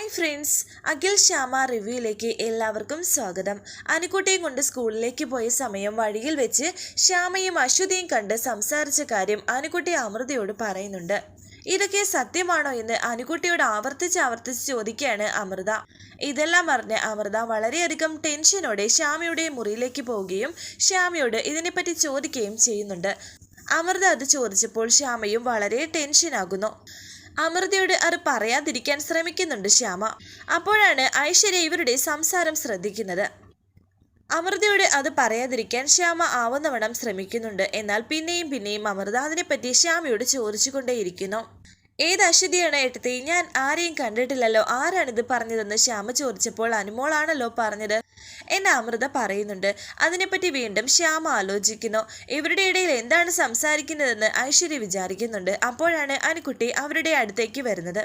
Hi friends Akhil Shyama റിവ്യൂയിലേക്ക് എല്ലാവർക്കും സ്വാഗതം. അനുക്കുട്ടിയും കൊണ്ട് സ്കൂളിലേക്ക് പോയ സമയം വഴിയിൽ വെച്ച് ശ്യാമയും അശ്വതിയും കണ്ട് സംസാരിച്ച കാര്യം അനുക്കുട്ടി അമൃതയോട് പറയുന്നുണ്ട്. ഇതൊക്കെ സത്യമാണോ എന്ന് അനുകുട്ടിയോട് ആവർത്തിച്ച് ആവർത്തിച്ച് ചോദിക്കുകയാണ് അമൃത. ഇതെല്ലാം അറിഞ്ഞ് അമൃത വളരെയധികം ടെൻഷനോടെ ശ്യാമയുടെ മുറിയിലേക്ക് പോവുകയും ശ്യാമയോട് ഇതിനെപ്പറ്റി ചോദിക്കുകയും ചെയ്യുന്നുണ്ട്. അമൃത അത് ചോദിച്ചപ്പോൾ ശ്യാമയും വളരെ ടെൻഷനാകുന്നു. അമൃതയോട് അത് പറയാതിരിക്കാൻ ശ്രമിക്കുന്നുണ്ട് ശ്യാമ. അപ്പോഴാണ് ഐശ്വര്യ ഇവരുടെ സംസാരം ശ്രദ്ധിക്കുന്നത്. അമൃതയോട് അത് പറയാതിരിക്കാൻ ശ്യാമ ആവുന്നവണ്ണം ശ്രമിക്കുന്നുണ്ട്. എന്നാൽ പിന്നെയും പിന്നെയും അമൃത അതിനെപ്പറ്റി ശ്യാമയോട് ചോദിച്ചുകൊണ്ടേയിരിക്കുന്നു. ഏത് അശ്വതിയാണ് ഏട്ടത്തി? ഞാൻ ആരെയും കണ്ടിട്ടില്ലല്ലോ. ആരാണിത് പറഞ്ഞതെന്ന് ശ്യാമ ചോദിച്ചപ്പോൾ അനുമോളാണല്ലോ പറഞ്ഞത്. എന്നെ അമൃത പറയുന്നുണ്ട്. അതിനെപ്പറ്റി വീണ്ടും ശ്യാമ ആലോചിക്കുന്നു. ഇവരുടെ ഇടയിൽ എന്താണ് സംസാരിക്കുന്നതെന്ന് ഐശ്വര്യ വിചാരിക്കുന്നുണ്ട്. അപ്പോഴാണ് അനുക്കുട്ടി അവരുടെ അടുത്തേക്ക് വരുന്നത്.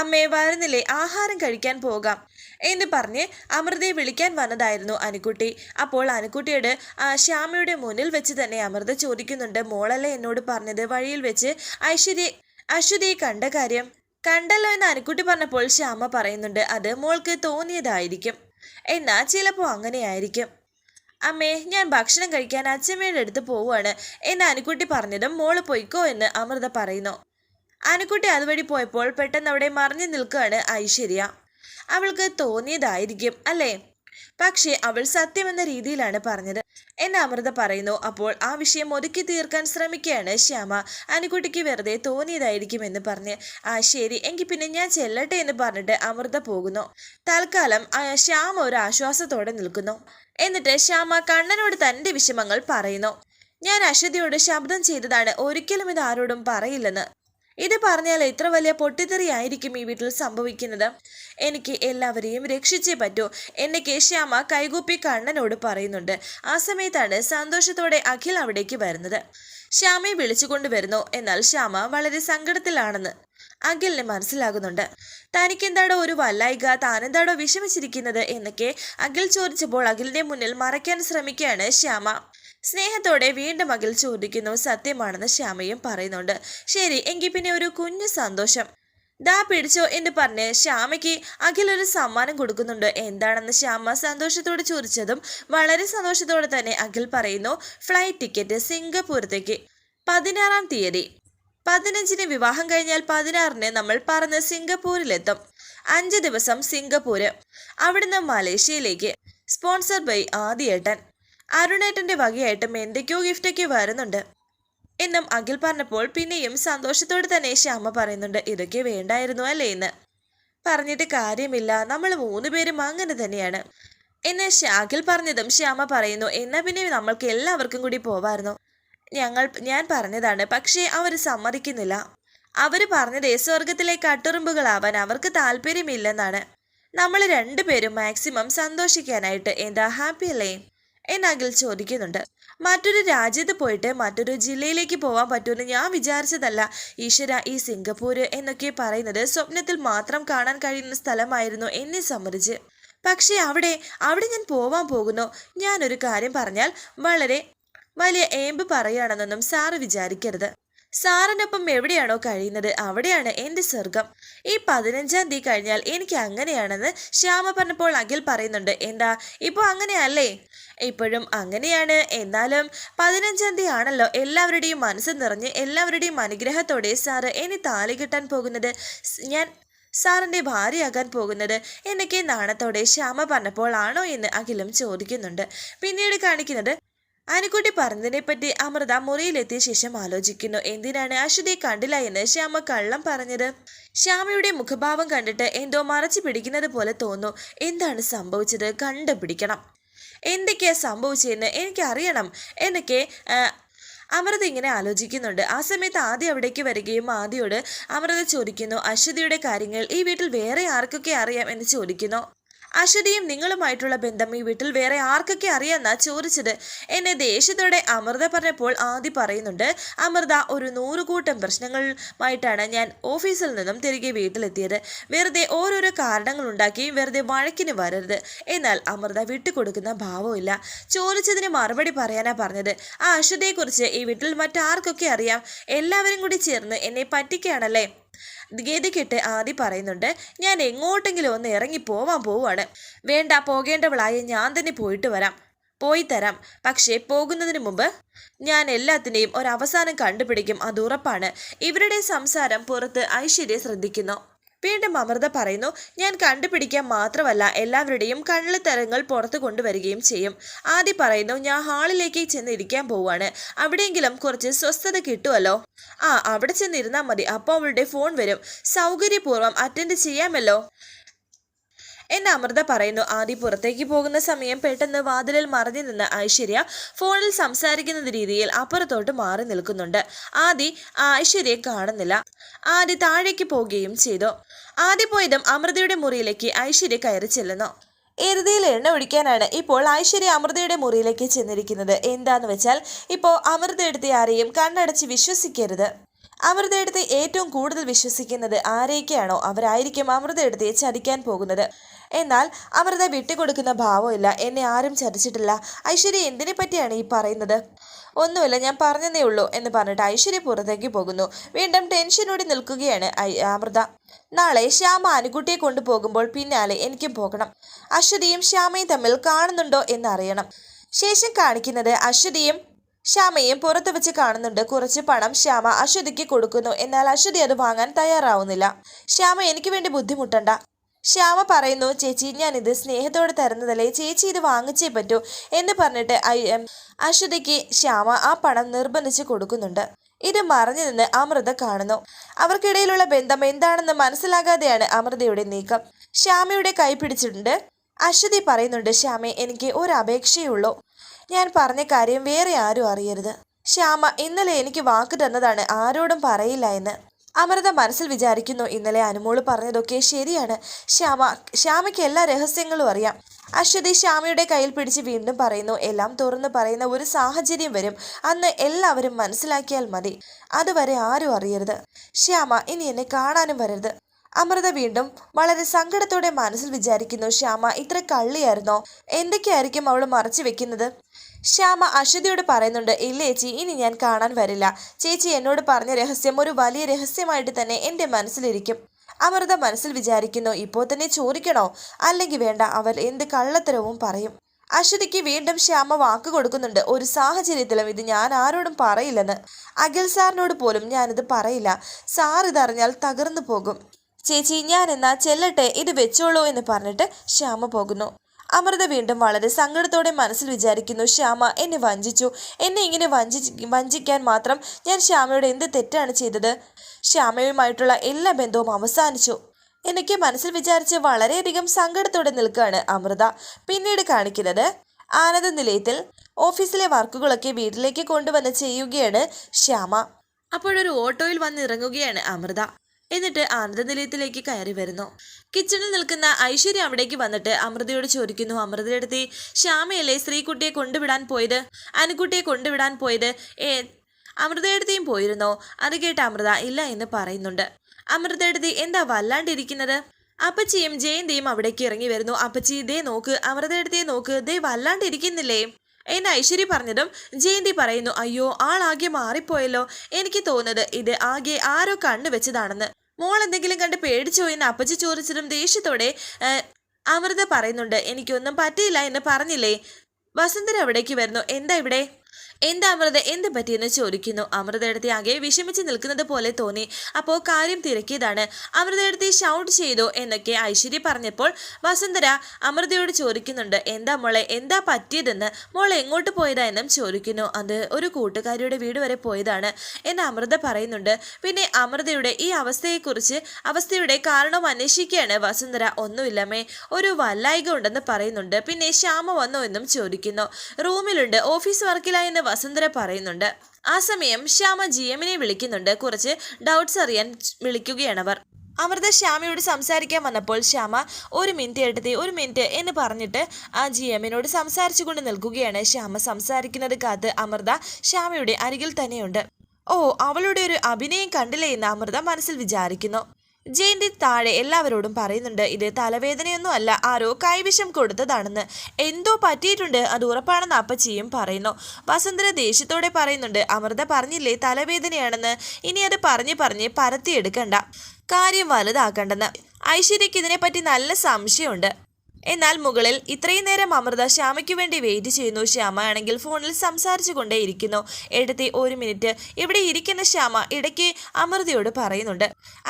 അമ്മേ വരുന്നില്ലേ? ആഹാരം കഴിക്കാൻ പോകാം എന്ന് പറഞ്ഞ് അമൃതയെ വിളിക്കാൻ വന്നതായിരുന്നു അനുക്കുട്ടി അപ്പോൾ അനുക്കുട്ടിയോട് ശ്യാമയുടെ മുന്നിൽ വെച്ച് തന്നെ അമൃത ചോദിക്കുന്നുണ്ട്. മോളല്ലേ എന്നോട് പറഞ്ഞത്? വഴിയിൽ വെച്ച് ഐശ്വര്യ അശ്വതിയെ കണ്ട കാര്യം. കണ്ടല്ലോ എന്ന് അനുക്കുട്ടി പറഞ്ഞപ്പോൾ ശ്യാമ പറയുന്നുണ്ട്. അത് മോൾക്ക് തോന്നിയതായിരിക്കും. എന്നാ ചിലപ്പോൾ അങ്ങനെയായിരിക്കും. അമ്മേ ഞാൻ ഭക്ഷണം കഴിക്കാൻ അച്ഛമ്മയുടെ അടുത്ത് പോവുകയാണ്. എന്ന് അനുക്കുട്ടി പറഞ്ഞതും മോൾ പൊയ്ക്കോ എന്ന് അമൃത പറയുന്നു. അനുക്കുട്ടി അതുവഴി പോയപ്പോൾ പെട്ടെന്ന് അവിടെ മറിഞ്ഞു നിൽക്കുകയാണ് ഐശ്വര്യ. അവൾക്ക് തോന്നിയതായിരിക്കും അല്ലേ? പക്ഷേ അവൾ സത്യമെന്ന രീതിയിലാണ് പറഞ്ഞത്. എന്നെ അമൃത പറയുന്നു. അപ്പോൾ ആ വിഷയം ഒതുക്കി തീർക്കാൻ ശ്രമിക്കുകയാണ് ശ്യാമ. അനുകുട്ടിക്ക് വെറുതെ തോന്നിയതായിരിക്കുമെന്ന് പറഞ്ഞ് ആ ശരി. എങ്കിൽ പിന്നെ ഞാൻ ചെല്ലട്ടെ എന്ന് പറഞ്ഞിട്ട് അമൃത പോകുന്നു. തൽക്കാലം ശ്യാമ ഒരു ആശ്വാസത്തോടെ നിൽക്കുന്നു. എന്നിട്ട് ശ്യാമ കണ്ണനോട് തന്റെ വിഷമങ്ങൾ പറയുന്നു. ഞാൻ അശ്വതിയോട് ശബ്ദം ചെയ്തതാണ്. ഒരിക്കലും ഇത് ആരോടും പറയില്ലെന്ന്. ഇത് പറഞ്ഞാൽ എത്ര വലിയ പൊട്ടിത്തെറിയായിരിക്കും ഈ വീട്ടിൽ സംഭവിക്കുന്നത്. എനിക്ക് എല്ലാവരെയും രക്ഷിച്ചേ പറ്റൂ എന്നെ ശ്യാമ കൈകൂപ്പി കണ്ണനോട് പറയുന്നുണ്ട്. ആ സമയത്താണ് സന്തോഷത്തോടെ അഖിൽ അവിടേക്ക് വരുന്നത്. ശ്യാമയെ വിളിച്ചുകൊണ്ട് വരുന്നു എന്നാൽ ശ്യാമ വളരെ സങ്കടത്തിലാണെന്ന് അഖിലിന് മനസ്സിലാകുന്നുണ്ട്. തനിക്കെന്താടോ ഒരു വല്ലായിക താനെന്താടോ വിഷമിച്ചിരിക്കുന്നത് എന്നൊക്കെ അഖിൽ ചോദിച്ചപ്പോൾ അഖിലിന്റെ മുന്നിൽ മറയ്ക്കാൻ ശ്രമിക്കുകയാണ് ശ്യാമ. സ്നേഹത്തോടെ വീണ്ടും അഖിൽ ചോദിക്കുന്നു സത്യമാണെന്ന് ശ്യാമയും പറയുന്നുണ്ട്. ശരി എങ്കിൽ പിന്നെ ഒരു കുഞ്ഞു സന്തോഷം. ദാ പിടിച്ചോ എന്ന് പറഞ്ഞ് ശ്യാമയ്ക്ക് അഖിൽ ഒരു സമ്മാനം കൊടുക്കുന്നുണ്ട്. എന്താണെന്ന് ശ്യാമ സന്തോഷത്തോട് ചോദിച്ചതും വളരെ സന്തോഷത്തോടെ തന്നെ അഖിൽ പറയുന്നു ഫ്ലൈറ്റ് ടിക്കറ്റ് സിംഗപ്പൂരത്തേക്ക്. പതിനാറാം തീയതി. പതിനഞ്ചിന് വിവാഹം കഴിഞ്ഞാൽ പതിനാറിന് നമ്മൾ പറഞ്ഞ് സിംഗപ്പൂരിലെത്തും. അഞ്ച് ദിവസം സിംഗപ്പൂര്. അവിടുന്ന് മലേഷ്യയിലേക്ക്. Sponsor by ആദിയേട്ടൻ. അരുണേട്ടന്റെ വകയായിട്ടും എന്തൊക്കെയോ ഗിഫ്റ്റൊക്കെ വരുന്നുണ്ട്. എന്നും അഖിൽ പറഞ്ഞപ്പോൾ പിന്നെയും സന്തോഷത്തോടെ തന്നെ ശ്യാമ പറയുന്നുണ്ട് ഇതൊക്കെ വേണ്ടായിരുന്നു അല്ലേ എന്ന് പറഞ്ഞിട്ട് കാര്യമില്ല നമ്മൾ മൂന്ന് പേരും അങ്ങനെ തന്നെയാണ്. എന്ന് അഖിൽ പറഞ്ഞതും ശ്യാമ പറയുന്നു എന്നാ പിന്നെ നമ്മൾക്ക് എല്ലാവർക്കും കൂടി പോവായിരുന്നു. ഞങ്ങൾ ഞാൻ പറഞ്ഞതാണ് പക്ഷേ അവർ സമ്മതിക്കുന്നില്ല. അവർ പറഞ്ഞത് സ്വർഗത്തിലെ കട്ടുറുമ്പുകളാവാൻ അവർക്ക് താല്പര്യമില്ലെന്നാണ്. നമ്മൾ രണ്ടുപേരും മാക്സിമം സന്തോഷിക്കാനായിട്ട് എന്താ ഹാപ്പി അല്ലേ? എന്ന് അഖിൽ ചോദിക്കുന്നുണ്ട്. മറ്റൊരു രാജ്യത്ത് പോയിട്ട് മറ്റൊരു ജില്ലയിലേക്ക് പോകാൻ പറ്റുമെന്ന് ഞാൻ വിചാരിച്ചതല്ല. ഈശ്വര ഈ സിംഗപ്പൂര് എന്നൊക്കെ പറയുന്നത് സ്വപ്നത്തിൽ മാത്രം കാണാൻ കഴിയുന്ന സ്ഥലമായിരുന്നു എന്നെ സംബന്ധിച്ച്. പക്ഷേ അവിടെ അവിടെ ഞാൻ പോവാൻ പോകുന്നു. ഞാനൊരു കാര്യം പറഞ്ഞാൽ വളരെ വലിയ ഏമ്പ് പറയുകയാണെന്നൊന്നും സാറ് വിചാരിക്കരുത്. സാറിനൊപ്പം എവിടെയാണോ കഴിയുന്നത് അവിടെയാണ് എന്റെ സ്വർഗം ഈ പതിനഞ്ചാം തീയതി കഴിഞ്ഞാൽ എനിക്ക് അങ്ങനെയാണെന്ന് ശ്യാമ പറഞ്ഞപ്പോൾ അഖിൽ പറയുന്നുണ്ട്. എന്താ? ഇപ്പോൾ അങ്ങനെയല്ലേ? ഇപ്പോഴും അങ്ങനെയാണ്. എന്നാലും പതിനഞ്ചാം തീയതി ആണല്ലോ എല്ലാവരുടെയും മനസ്സ് നിറഞ്ഞ് എല്ലാവരുടെയും അനുഗ്രഹത്തോടെ സാറ് എന്നെ താലി കെട്ടാൻ പോകുന്നത്. ഞാൻ സാറിന്റെ ഭാര്യയാകാൻ പോകുന്നത്. എന്നൊക്കെ നാണത്തോടെ ശ്യാമ പറഞ്ഞപ്പോൾ ആണോ എന്ന് അഖിലും ചോദിക്കുന്നുണ്ട്. പിന്നീട് കാണിക്കുന്നത് അനുക്കുട്ടി പറഞ്ഞതിനെപ്പറ്റി അമൃത മുറിയിലെത്തിയ ശേഷം ആലോചിക്കുന്നു. എന്തിനാണ് അശ്വതിയെ കണ്ടില്ല എന്ന് ശ്യാമ കള്ളം പറഞ്ഞത്? ശ്യാമയുടെ മുഖഭാവം കണ്ടിട്ട് എന്തോ മറച്ചു പിടിക്കുന്നത് പോലെ തോന്നുന്നു. എന്താണ് സംഭവിച്ചത്? കണ്ടുപിടിക്കണം. എന്തൊക്കെയാ സംഭവിച്ചതെന്ന് എനിക്കറിയണം എന്നൊക്കെ അമൃത ഇങ്ങനെ ആലോചിക്കുന്നുണ്ട്. ആ സമയത്ത് ആദ്യം അവിടേക്ക് വരികയും ആദ്യയോട് അമൃത ചോദിക്കുന്നു അശ്വതിയുടെ കാര്യങ്ങൾ ഈ വീട്ടിൽ വേറെ ആർക്കൊക്കെ അറിയാം? എന്ന് ചോദിക്കുന്നു. അശ്വതിയും നിങ്ങളുമായിട്ടുള്ള ബന്ധം ഈ വീട്ടിൽ വേറെ ആർക്കൊക്കെ അറിയാമെന്നാ ചോദിച്ചത്? എന്നെ ദേഷ്യത്തോടെ അമൃത പറഞ്ഞപ്പോൾ ആദ്യം പറയുന്നുണ്ട് അമൃത ഒരു നൂറുകൂട്ടം പ്രശ്നങ്ങളുമായിട്ടാണ് ഞാൻ ഓഫീസിൽ നിന്നും തിരികെ വീട്ടിലെത്തിയത്. വെറുതെ ഓരോരോ കാരണങ്ങൾ ഉണ്ടാക്കി വെറുതെ വഴക്കിന് വരരുത്. എന്നാൽ അമൃത വിട്ടുകൊടുക്കുന്ന ഭാവമില്ല ചോദിച്ചതിന് മറുപടി പറയാനാ പറഞ്ഞത്. ആ അശ്വതിയെക്കുറിച്ച് ഈ വീട്ടിൽ മറ്റാർക്കൊക്കെ അറിയാം. എല്ലാവരും കൂടി ചേർന്ന് എന്നെ പറ്റിക്കുകയാണല്ലേ? ഗതികെട്ട് ആദി പറയുന്നുണ്ട് ഞാൻ എങ്ങോട്ടെങ്കിലും ഒന്ന് ഇറങ്ങി പോവാൻ പോവാണ് വേണ്ട പോകേണ്ടവളായി ഞാൻ തന്നെ പോയിട്ട് വരാം. പോയി തരാം. പക്ഷേ പോകുന്നതിന് മുമ്പ് ഞാൻ എല്ലാത്തിന്റെയും ഒരവസാനം കണ്ടുപിടിക്കും. അത് ഉറപ്പാണ്. ഇവരുടെ സംസാരം പുറത്ത് ഐശ്വര്യ ശ്രദ്ധിക്കുന്നു. വീണ്ടും അമൃത പറയുന്നു ഞാൻ കണ്ടുപിടിക്കാൻ മാത്രമല്ല എല്ലാവരുടെയും കള്ളിത്തരങ്ങൾ പുറത്തു കൊണ്ടുവരികയും ചെയ്യും ആദ്യ പറയുന്നു ഞാൻ ഹാളിലേക്ക് ചെന്ന് ഇരിക്കാൻ പോവാണ്. അവിടെയെങ്കിലും കുറച്ച് സ്വസ്ഥത കിട്ടുമല്ലോ ആ അവിടെ ചെന്നിരുന്നാൽ മതി. അപ്പോൾ അവളുടെ ഫോൺ വരും. സൗകര്യപൂർവം അറ്റൻഡ് ചെയ്യാമല്ലോ? എന്ന് അമൃത പറയുന്നു. ആദി പുറത്തേക്ക് പോകുന്ന സമയം പെട്ടെന്ന് വാതിലിൽ മറഞ്ഞു നിന്ന് ഐശ്വര്യ ഫോണിൽ സംസാരിക്കുന്ന രീതിയിൽ അപ്പുറത്തോട്ട് മാറി നിൽക്കുന്നുണ്ട്. ആദി ഐശ്വര്യയെ കാണുന്നില്ല. ആദി താഴേക്ക് പോവുകയും ചെയ്തു. ആദി പോയതും അമൃതയുടെ മുറിയിലേക്ക് ഐശ്വര്യ കയറി ചെല്ലുന്നു. എരുതിയിൽ എണ്ണ ഒഴിക്കാനാണ് ഇപ്പോൾ ഐശ്വര്യ അമൃതയുടെ മുറിയിലേക്ക് ചെന്നിരിക്കുന്നത്. എന്താന്ന് വെച്ചാൽ ഇപ്പോൾ അമൃത എടുത്ത് ആരെയും കണ്ണടച്ച് വിശ്വസിക്കരുത്. അമൃതയെടുത്ത് ഏറ്റവും കൂടുതൽ വിശ്വസിക്കുന്നത് ആരെയൊക്കെയാണോ? അവരായിരിക്കും അമൃതയെടുത്ത് ചതിക്കാൻ പോകുന്നത്. എന്നാൽ അമൃത വിട്ടുകൊടുക്കുന്ന ഭാവമില്ല എന്നെ ആരും ചതിച്ചിട്ടില്ല. ഐശ്വര്യ എന്തിനെ പറ്റിയാണ് ഈ പറയുന്നത്? ഒന്നുമില്ല ഞാൻ പറഞ്ഞതേ ഉള്ളൂ എന്ന് പറഞ്ഞിട്ട് ഐശ്വര്യ പുറത്തേക്ക് പോകുന്നു. വീണ്ടും ടെൻഷനോടെ നിൽക്കുകയാണ് അമൃത. നാളെ ശ്യാമ അനുകുട്ടിയെ കൊണ്ടുപോകുമ്പോൾ പിന്നാലെ എനിക്കും പോകണം. അശ്വതിയും ശ്യാമയും തമ്മിൽ കാണുന്നുണ്ടോ എന്നറിയണം. ശേഷം കാണിക്കുന്നത് അശ്വതിയും ശ്യാമയും പുറത്തു വെച്ച് കാണുന്നുണ്ട്. കുറച്ച് പണം ശ്യാമ അശ്വതിക്ക് കൊടുക്കുന്നു. എന്നാൽ അശ്വതി അത് വാങ്ങാൻ തയ്യാറാവുന്നില്ല. ശ്യാമ എനിക്ക് വേണ്ടി ബുദ്ധിമുട്ടണ്ട. ശ്യാമ പറയുന്നു ചേച്ചി ഞാനിത് സ്നേഹത്തോടെ തരുന്നതല്ലേ ചേച്ചി ഇത് വാങ്ങിച്ചേ പറ്റൂ എന്ന് പറഞ്ഞിട്ട് അശ്വതിക്ക് ശ്യാമ ആ പണം നിർബന്ധിച്ച് കൊടുക്കുന്നുണ്ട്. ഇത് മറഞ്ഞു നിന്ന് അമൃത കാണുന്നു. അവർക്കിടയിലുള്ള ബന്ധം എന്താണെന്ന് മനസ്സിലാകാതെയാണ് അമൃതയുടെ നീക്കം. ശ്യാമയുടെ കൈ പിടിച്ചിട്ടുണ്ട്. അശ്വതി പറയുന്നുണ്ട് ശ്യാമെ എനിക്ക് ഒരു അപേക്ഷയുള്ളൂ ഞാൻ പറഞ്ഞ കാര്യം വേറെ ആരും അറിയരുത്. ശ്യാമ ഇന്നലെ എനിക്ക് വാക്ക് തന്നതാണ് ആരോടും പറയില്ല എന്ന്. അമൃത മനസ്സിൽ വിചാരിക്കുന്നു. ഇന്നലെ അനുമോൾ പറഞ്ഞതൊക്കെ ശരിയാണ്. ശ്യാമ ശ്യാമയ്ക്ക് എല്ലാ രഹസ്യങ്ങളും അറിയാം. അശ്വതി ശ്യാമയുടെ കയ്യിൽ പിടിച്ച് വീണ്ടും പറയുന്നു എല്ലാം തുറന്നു പറയുന്ന ഒരു സാഹചര്യം വരും. അന്ന് എല്ലാവരും മനസ്സിലാക്കിയാൽ മതി. അതുവരെ ആരും അറിയരുത്. ശ്യാമ ഇനി എന്നെ കാണാനും വരരുത്. അമൃത വീണ്ടും വളരെ സങ്കടത്തോടെ മനസ്സിൽ വിചാരിക്കുന്നു ശ്യാമ ഇത്ര കള്ളിയായിരുന്നോ? എന്തൊക്കെയായിരിക്കും അവൾ മറച്ചു വെക്കുന്നത്? ശ്യാമ അശ്വതിയോട് പറയുന്നുണ്ട് ഇല്ല ചേച്ചി ഇനി ഞാൻ കാണാൻ വരില്ല. ചേച്ചി എന്നോട് പറഞ്ഞ രഹസ്യം ഒരു വലിയ രഹസ്യമായിട്ട് തന്നെ എന്റെ മനസ്സിലിരിക്കും. അമൃത മനസ്സിൽ വിചാരിക്കുന്നു ഇപ്പോൾ തന്നെ ചോദിക്കണോ? അല്ലെങ്കിൽ വേണ്ട അവർ എന്ത് കള്ളത്തരവും പറയും. അശ്വതിക്ക് വീണ്ടും ശ്യാമ വാക്ക് കൊടുക്കുന്നുണ്ട് ഒരു സാഹചര്യത്തിലും ഇത് ഞാൻ ആരോടും പറയില്ലെന്ന്. അഖിൽ സാറിനോട് പോലും ഞാനിത് പറയില്ല. സാർ ഇതറിഞ്ഞാൽ തകർന്നു പോകും. ചേച്ചി ഞാൻ എന്നാ ചെല്ലട്ടെ ഇത് വെച്ചോളൂ എന്ന് പറഞ്ഞിട്ട് ശ്യാമ പോകുന്നു. അമൃത വീണ്ടും വളരെ സങ്കടത്തോടെ മനസ്സിൽ വിചാരിക്കുന്നു ശ്യാമ. എന്നെ വഞ്ചിച്ചു. എന്നെ ഇങ്ങനെ വഞ്ചി വഞ്ചിക്കാൻ മാത്രം ഞാൻ ശ്യാമയോട് എന്ത് തെറ്റാണ് ചെയ്തത്? ശ്യാമയുമായിട്ടുള്ള എല്ലാ ബന്ധവും അവസാനിച്ചു. എനിക്ക് മനസ്സിൽ വിചാരിച്ച് വളരെയധികം സങ്കടത്തോടെ നിൽക്കുകയാണ് അമൃത. പിന്നീട് കാണിക്കുന്നത് ആനന്ദ നിലയത്തിൽ ഓഫീസിലെ വർക്കുകളൊക്കെ വീട്ടിലേക്ക് കൊണ്ടുവന്ന് ചെയ്യുകയാണ് ശ്യാമ. അപ്പോഴൊരു ഓട്ടോയിൽ വന്നിറങ്ങുകയാണ് അമൃത. എന്നിട്ട് ആനന്ദ നിലയത്തിലേക്ക് കയറി വരുന്നു. കിച്ചണിൽ നിൽക്കുന്ന ഐശ്വര്യ അവിടേക്ക് വന്നിട്ട് അമൃതയോട് ചോദിക്കുന്നു അമൃതയെടുത്തി ശ്യാമയല്ലേ ശ്രീകുട്ടിയെ കൊണ്ടുവിടാൻ പോയത്? അനുകുട്ടിയെ കൊണ്ടുവിടാൻ പോയത്? ഏ അമൃതയെടുത്തിയും പോയിരുന്നോ? അത് കേട്ട് അമൃത ഇല്ല എന്ന് പറയുന്നുണ്ട്. അമൃതയെടുത്തി എന്താ വല്ലാണ്ടിരിക്കുന്നത്? അപ്പച്ചിയും ജയന്തിയും അവിടേക്ക് ഇറങ്ങി വരുന്നു. അപ്പച്ചി ദേ നോക്ക് അമൃതയെടുത്തിയെ നോക്ക് ദേ വല്ലാണ്ടിരിക്കുന്നില്ലേ? എന്ന് ഐശ്വര്യ പറഞ്ഞതും ജയന്തി പറയുന്നു അയ്യോ ആളാകെ മാറിപ്പോയല്ലോ. എനിക്ക് തോന്നുന്നത് ഇത് ആകെ ആരോ കണ്ണു വെച്ചതാണെന്ന് മോൾ എന്തെങ്കിലും കണ്ട് പേടിച്ചോ എന്ന് അപ്പച്ചി ചോദിച്ചതും ദേഷ്യത്തോടെ അമൃത പറയുന്നുണ്ട് എനിക്കൊന്നും പറ്റിയില്ല എന്ന് പറഞ്ഞില്ലേ? വസന്തൻ അവിടേക്ക് വരുന്നു. എന്താ ഇവിടെ? എന്താ അമൃത എന്ത് പറ്റിയെന്ന് ചോദിക്കുന്നു. അമൃതയെടുത്തി ആകെ വിഷമിച്ച് നിൽക്കുന്നത് പോലെ തോന്നി. അപ്പോൾ കാര്യം തിരക്കിയതാണ്. അമൃതയെടുത്തി ഷൗട്ട് ചെയ്തോ എന്നൊക്കെ ഐശ്വര്യ പറഞ്ഞപ്പോൾ വസുന്ധര അമൃതയോട് ചോദിക്കുന്നുണ്ട്. എന്താ മോളെ എന്താ പറ്റിയതെന്ന്? മോൾ എങ്ങോട്ട് പോയതാ എന്നും ചോദിക്കുന്നു. അത് ഒരു കൂട്ടുകാരിയുടെ വീട് വരെ പോയതാണ് എന്ന് അമൃത പറയുന്നുണ്ട്. പിന്നെ അമൃതയുടെ ഈ അവസ്ഥയെക്കുറിച്ച് അവസ്ഥയുടെ കാരണം അന്വേഷിക്കുകയാണ് വസുന്ധര. ഒന്നുമില്ലമ്മേ ഒരു വല്ലായിക ഉണ്ടെന്ന് പറയുന്നുണ്ട്. പിന്നെ ശ്യാമ വന്നോ എന്നും ചോദിക്കുന്നു. റൂമിലുണ്ട് ഓഫീസ് വർക്കിലായെന്ന് വസുന്ധര പറയുന്നുണ്ട്. ആ സമയം ശ്യാമ ജി എമ്മിനെ വിളിക്കുന്നുണ്ട്. കുറച്ച് ഡൗട്ട്സ് അറിയാൻ വിളിക്കുകയാണ് അവർ. അമൃത ശ്യാമയോട് സംസാരിക്കാൻ വന്നപ്പോൾ ശ്യാമ ഒരു മിനിറ്റ് എടുത്തി ഒരു മിനിറ്റ് എന്ന് പറഞ്ഞിട്ട് ആ ജി എമ്മിനോട് സംസാരിച്ചുകൊണ്ട് നിൽക്കുകയാണ്. ശ്യാമ സംസാരിക്കുന്നത് കാത്ത് അമൃത ശ്യാമയുടെ അരികിൽ തന്നെയുണ്ട്. ഓ അവളുടെ ഒരു അഭിനയം കണ്ടില്ലേ എന്ന് അമൃത മനസ്സിൽ വിചാരിക്കുന്നു. ജയന്തി താഴെ എല്ലാവരോടും പറയുന്നുണ്ട് ഇത് തലവേദനയൊന്നും അല്ല ആരോ കൈവിഷം കൊടുത്തതാണെന്ന്. എന്തോ പറ്റിയിട്ടുണ്ട് അത് ഉറപ്പാണെന്ന് അപ്പച്ചിയും പറയുന്നു. വസന്തര ദേഷ്യത്തോടെ പറയുന്നുണ്ട് അമൃത പറഞ്ഞില്ലേ തലവേദനയാണെന്ന്. ഇനി അത് പറഞ്ഞ് പറഞ്ഞ് പരത്തിയെടുക്കണ്ട കാര്യം വലുതാക്കണ്ടെന്ന്. ഐശ്വര്യക്ക് ഇതിനെപ്പറ്റി നല്ല സംശയമുണ്ട്. എന്നാൽ മുകളിൽ ഇത്രയും നേരം അമൃത ശ്യാമയ്ക്ക് വേണ്ടി വെയിറ്റ് ചെയ്യുന്നു. ശ്യാമ ആണെങ്കിൽ ഫോണിൽ സംസാരിച്ചു കൊണ്ടേയിരിക്കുന്നു എടുത്തി ഒരു മിനിറ്റ് ഇവിടെ ഇരിക്കുന്ന ശ്യാമ ഇടയ്ക്ക് അമൃതയോട് പറയുന്നുണ്ട്.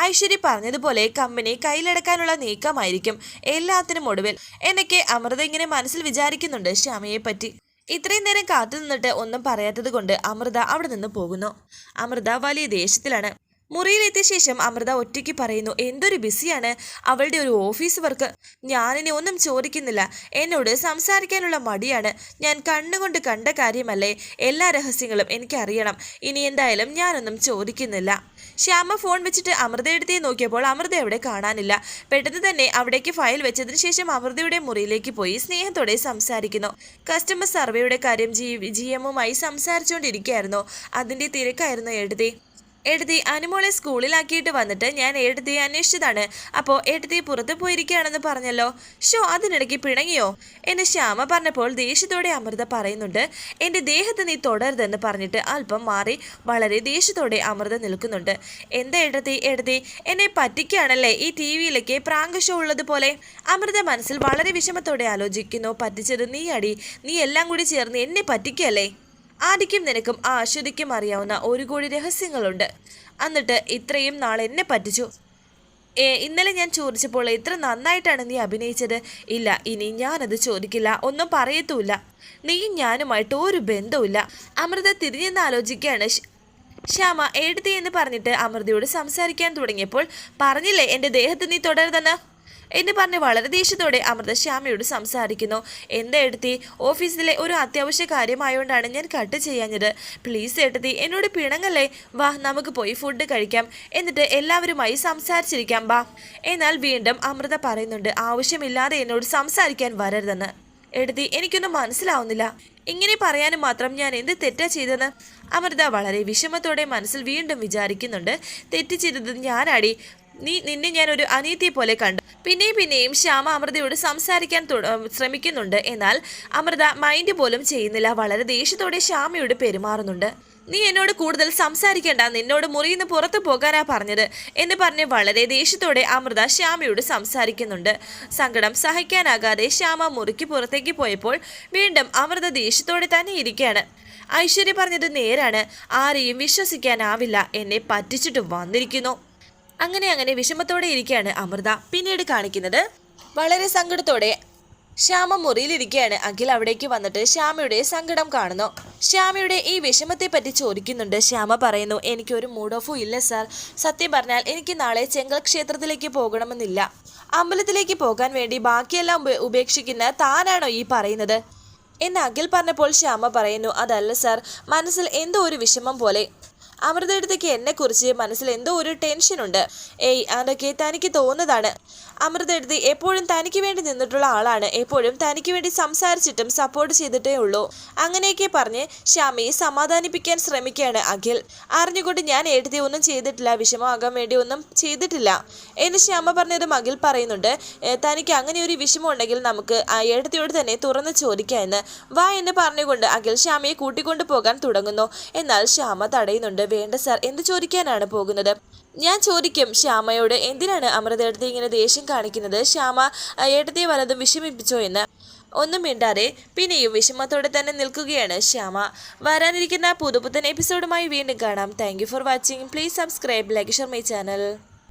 ഐശ്വര്യ പറഞ്ഞതുപോലെ കമ്പനി കയ്യിലെടുക്കാനുള്ള നീക്കമായിരിക്കും. എല്ലാത്തിനും ഒടുവിൽ എന്നൊക്കെ അമൃത ഇങ്ങനെ മനസ്സിൽ വിചാരിക്കുന്നുണ്ട് ശ്യാമയെ പറ്റി. ഇത്രയും നേരം കാത്തു നിന്നിട്ട് ഒന്നും പറയാത്തത് കൊണ്ട് അമൃത അവിടെ നിന്ന് പോകുന്നു. അമൃത വലിയ ദേഷ്യത്തിലാണ്. മുറിയിലെത്തിയ ശേഷം അമൃത ഒറ്റയ്ക്ക് പറയുന്നു എന്തൊരു ബിസിയാണ്. അവളുടെ ഒരു ഓഫീസ് വർക്ക്. ഞാനിനി ഒന്നും ചോദിക്കുന്നില്ല. എന്നോട് സംസാരിക്കാനുള്ള മടിയാണ്. ഞാൻ കണ്ണുകൊണ്ട് കണ്ട കാര്യമല്ലേ? എല്ലാ രഹസ്യങ്ങളും എനിക്കറിയണം ഇനി എന്തായാലും ഞാനൊന്നും ചോദിക്കുന്നില്ല. ശ്യാമ ഫോൺ വെച്ചിട്ട് അമൃത എടുത്തേ നോക്കിയപ്പോൾ അമൃത അവിടെ കാണാനില്ല. പെട്ടെന്ന് തന്നെ അവിടേക്ക് ഫയൽ വെച്ചതിന് ശേഷം അമൃതയുടെ മുറിയിലേക്ക് പോയി സ്നേഹത്തോടെ സംസാരിക്കുന്നു. കസ്റ്റമർ സർവേയുടെ കാര്യം ജി ജി എമ്മുമായി സംസാരിച്ചുകൊണ്ടിരിക്കുകയായിരുന്നു. അതിന്റെ തിരക്കായിരുന്നു എഴുതി എഴുതി അനുമോളെ സ്കൂളിലാക്കിയിട്ട് വന്നിട്ട് ഞാൻ എഴുതി അന്വേഷിച്ചതാണ്. അപ്പോൾ എഴുതി പുറത്തു പോയിരിക്കുകയാണെന്ന് പറഞ്ഞല്ലോ. ഷോ അതിനിടയ്ക്ക് പിണങ്ങിയോ? എന്ന് ശ്യാമ പറഞ്ഞപ്പോൾ ദേഷ്യത്തോടെ അമൃത പറയുന്നുണ്ട് എന്റെ ദേഹത്ത് നീ തുടരുതെന്ന് പറഞ്ഞിട്ട് അല്പം മാറി വളരെ ദേഷ്യത്തോടെ അമൃത നിൽക്കുന്നുണ്ട്. എന്താ എഴുതി എഴുതി എന്നെ പറ്റിക്കുകയാണല്ലേ ഈ ടി വിയിലേക്ക് പ്രാങ്ക് ഷോ ഉള്ളതുപോലെ? അമൃത മനസ്സിൽ വളരെ വിഷമത്തോടെ ആലോചിക്കുന്നു. പറ്റിച്ചത് നീ അടി നീ എല്ലാം കൂടി ചേർന്ന് എന്നെ പറ്റിക്കല്ലേ ആദിക്കും നിനക്കും ആ അശ്വതിക്കും അറിയാവുന്ന ഒരു കോടി രഹസ്യങ്ങളുണ്ട്. എന്നിട്ട് ഇത്രയും നാൾ എന്നെ പറ്റിച്ചു. ഏ ഇന്നലെ ഞാൻ ചോദിച്ചപ്പോൾ ഇത്ര നന്നായിട്ടാണ് നീ അഭിനയിച്ചത്. ഇല്ല ഇനി ഞാനത് ചോദിക്കില്ല. ഒന്നും പറയത്തുമില്ല. നീയും ഞാനുമായിട്ട് ഒരു ബന്ധവുമില്ല. അമൃത തിരിഞ്ഞെന്ന് ആലോചിക്കുകയാണ്. ശ്യാമ എഴുതി എന്ന് പറഞ്ഞിട്ട് അമൃതയോട് സംസാരിക്കാൻ തുടങ്ങിയപ്പോൾ പറഞ്ഞില്ലേ എന്റെ ദേഹത്ത് നീ തുടരുതെന്ന്? എന്ന് പറഞ്ഞ് വളരെ ദേഷ്യത്തോടെ അമൃത ശ്യാമയോട് സംസാരിക്കുന്നു. എന്താ എടുത്തി? ഓഫീസിലെ ഒരു അത്യാവശ്യ കാര്യമായോണ്ടാണ് ഞാൻ കട്ട് ചെയ്യാഞ്ഞത്. പ്ലീസ് എടുത്തി എന്നോട് പിണങ്ങല്ലേ? വാ നമുക്ക് പോയി ഫുഡ് കഴിക്കാം. എന്നിട്ട് എല്ലാവരുമായി സംസാരിച്ചിരിക്കാം വാ എന്നാൽ വീണ്ടും അമൃത പറയുന്നുണ്ട് ആവശ്യമില്ലാതെ എന്നോട് സംസാരിക്കാൻ വരരുതെന്ന്. എടുത്തി എനിക്കൊന്നും മനസ്സിലാവുന്നില്ല. ഇങ്ങനെ പറയാനും മാത്രം ഞാൻ എന്ത് തെറ്റാ ചെയ്തെന്ന് അമൃത വളരെ വിഷമത്തോടെ മനസ്സിൽ വീണ്ടും വിചാരിക്കുന്നുണ്ട് തെറ്റ് ചെയ്തത് ഞാനാടി. നീ നിന്നെ ഞാൻ ഒരു അനീതിയെ പോലെ കണ്ടു. പിന്നെയും പിന്നെയും ശ്യാമ അമൃതയോട് സംസാരിക്കാൻ ശ്രമിക്കുന്നുണ്ട്. എന്നാൽ അമൃത മൈൻഡ് പോലും ചെയ്യുന്നില്ല. വളരെ ദേഷ്യത്തോടെ ശ്യാമയോട് പെരുമാറുന്നുണ്ട്. നീ എന്നോട് കൂടുതൽ സംസാരിക്കേണ്ട. നിന്നോട് മുറിയിൽ നിന്ന് പുറത്തു പോകാനാ പറഞ്ഞത് എന്ന് പറഞ്ഞ് വളരെ ദേഷ്യത്തോടെ അമൃത ശ്യാമയോട് സംസാരിക്കുന്നുണ്ട്. സങ്കടം സഹിക്കാനാകാതെ ശ്യാമ മുറിക്ക് പുറത്തേക്ക് പോയപ്പോൾ വീണ്ടും അമൃത ദേഷ്യത്തോടെ തന്നെ ഇരിക്കുകയാണ്. ഐശ്വര്യ പറഞ്ഞത് നേരാണ്. ആരെയും വിശ്വസിക്കാനാവില്ല. എന്നെ പറ്റിച്ചിട്ട് വന്നിരിക്കുന്നു. അങ്ങനെ അങ്ങനെ വിഷമത്തോടെ ഇരിക്കുകയാണ് അമൃത. പിന്നീട് കാണിക്കുന്നത് വളരെ സങ്കടത്തോടെ ശ്യാമ മുറിയിലിരിക്കുകയാണ് അഖിൽ അവിടേക്ക് വന്നിട്ട് ശ്യാമയുടെ സങ്കടം കാണുന്നു. ശ്യാമയുടെ ഈ വിഷമത്തെ പറ്റി ചോദിക്കുന്നുണ്ട്. ശ്യാമ പറയുന്നു എനിക്കൊരു മൂഡ് ഓഫും ഇല്ല സാർ സത്യം പറഞ്ഞാൽ എനിക്ക് നാളെ ചെങ്കൽ ക്ഷേത്രത്തിലേക്ക് പോകണമെന്നില്ല. അമ്പലത്തിലേക്ക് പോകാൻ വേണ്ടി ബാക്കിയെല്ലാം ഉപേക്ഷിക്കുന്ന താനാണോ ഈ പറയുന്നത്? എന്ന് അഖിൽ പറഞ്ഞപ്പോൾ ശ്യാമ പറയുന്നു അതല്ല സാർ മനസ്സിൽ എന്തോ ഒരു വിഷമം പോലെ അമൃതയെടുത്തേക്ക് എന്നെക്കുറിച്ച് മനസ്സിൽ എന്തോ ഒരു ടെൻഷനുണ്ട്. ഏയ് അതൊക്കെ തനിക്ക് തോന്നുന്നതാണ്. അമൃതയെടുത്ത് എപ്പോഴും തനിക്ക് വേണ്ടി നിന്നിട്ടുള്ള ആളാണ്. എപ്പോഴും തനിക്ക് വേണ്ടി സംസാരിച്ചിട്ടും സപ്പോർട്ട് ചെയ്തിട്ടേ ഉള്ളൂ. അങ്ങനെയൊക്കെ പറഞ്ഞ് ശ്യാമയെ സമാധാനിപ്പിക്കാൻ ശ്രമിക്കുകയാണ് അഖിൽ. അറിഞ്ഞുകൊണ്ട് ഞാൻ എഴുതി ഒന്നും ചെയ്തിട്ടില്ല. വിഷമമാകാൻ വേണ്ടി ഒന്നും ചെയ്തിട്ടില്ല. എന്ന് ശ്യാമ പറഞ്ഞതും അഖിൽ പറയുന്നുണ്ട്. "ഏ, തനിക്ക് അങ്ങനെ ഒരു വിഷമം ഉണ്ടെങ്കിൽ നമുക്ക് ആ എഴുത്തിയോട് തന്നെ തുറന്ന് ചോദിക്കാം എന്ന്. വാ എന്ന് പറഞ്ഞുകൊണ്ട് അഖിൽ ശ്യാമയെ കൂട്ടിക്കൊണ്ടു പോകാൻ തുടങ്ങുന്നു. എന്നാൽ ശ്യാമ തടയുന്നുണ്ട്. വേണ്ട സാർ എന്ത് ചോദിക്കാനാണ് പോകുന്നത്? ഞാൻ ചോദിക്കും ശ്യാമയോട് എന്തിനാണ് അമൃത എടുത്ത് ഇങ്ങനെ ദേഷ്യം കാണിക്കുന്നത്? ശ്യാമ ഏട്ടത്തെ വലതും വിഷമിപ്പിച്ചോ എന്ന്. ഒന്നും മിണ്ടാതെ പിന്നെയും വിഷമത്തോടെ തന്നെ നിൽക്കുകയാണ് ശ്യാമ. വരാനിരിക്കുന്ന പുതുപുത്തൻ എപ്പിസോഡുമായി വീണ്ടും കാണാം. Thank for watching please subscribe like share my channel